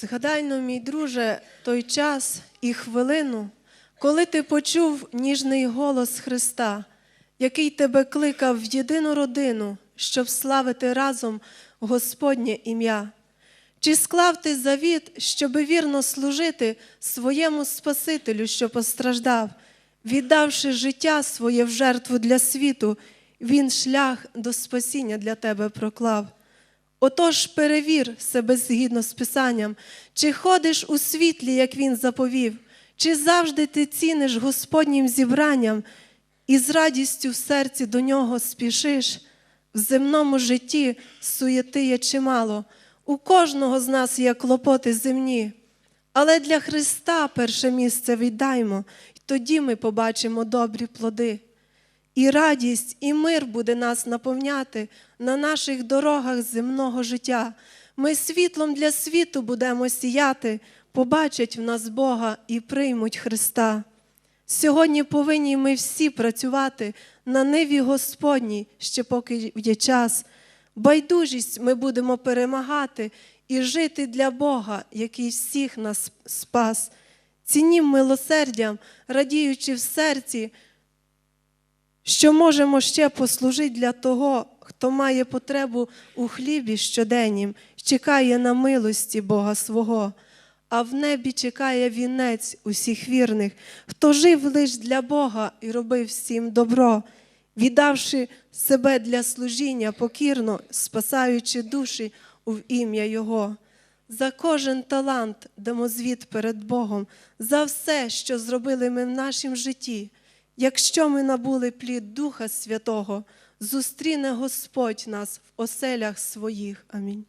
Згадай но, мій друже, той час і хвилину, коли ти почув ніжний голос Христа, який тебе кликав в єдину родину, щоб славити разом Господнє ім'я. Чи склав ти завіт, щоби вірно служити своєму Спасителю, що постраждав, віддавши життя своє в жертву для світу, він шлях до спасіння для тебе проклав. Отож перевір себе згідно з Писанням, чи ходиш у світлі, як він заповів, чи завжди ти ціниш Господнім зібранням і з радістю в серці до нього спішиш. В земному житті суєти є чимало, у кожного з нас є клопоти земні. Але для Христа перше місце віддаймо, і тоді ми побачимо добрі плоди. І радість, і мир буде нас наповняти на наших дорогах земного життя. Ми світлом для світу будемо сіяти, побачать в нас Бога і приймуть Христа. Сьогодні повинні ми всі працювати на ниві Господній, ще поки є час. Байдужість ми будемо перемагати і жити для Бога, який всіх нас спас. Цінім милосердям, радіючи в серці, що можемо ще послужити для того, хто має потребу у хлібі щоденнім, чекає на милості Бога свого, а в небі чекає вінець усіх вірних, хто жив лиш для Бога і робив всім добро, віддавши себе для служіння покірно, спасаючи душі у ім'я Його. За кожен талант дамо звіт перед Богом, за все, що зробили ми в нашому житті. Якщо ми набули плід Духа Святого, зустріне Господь нас в оселях своїх. Амінь.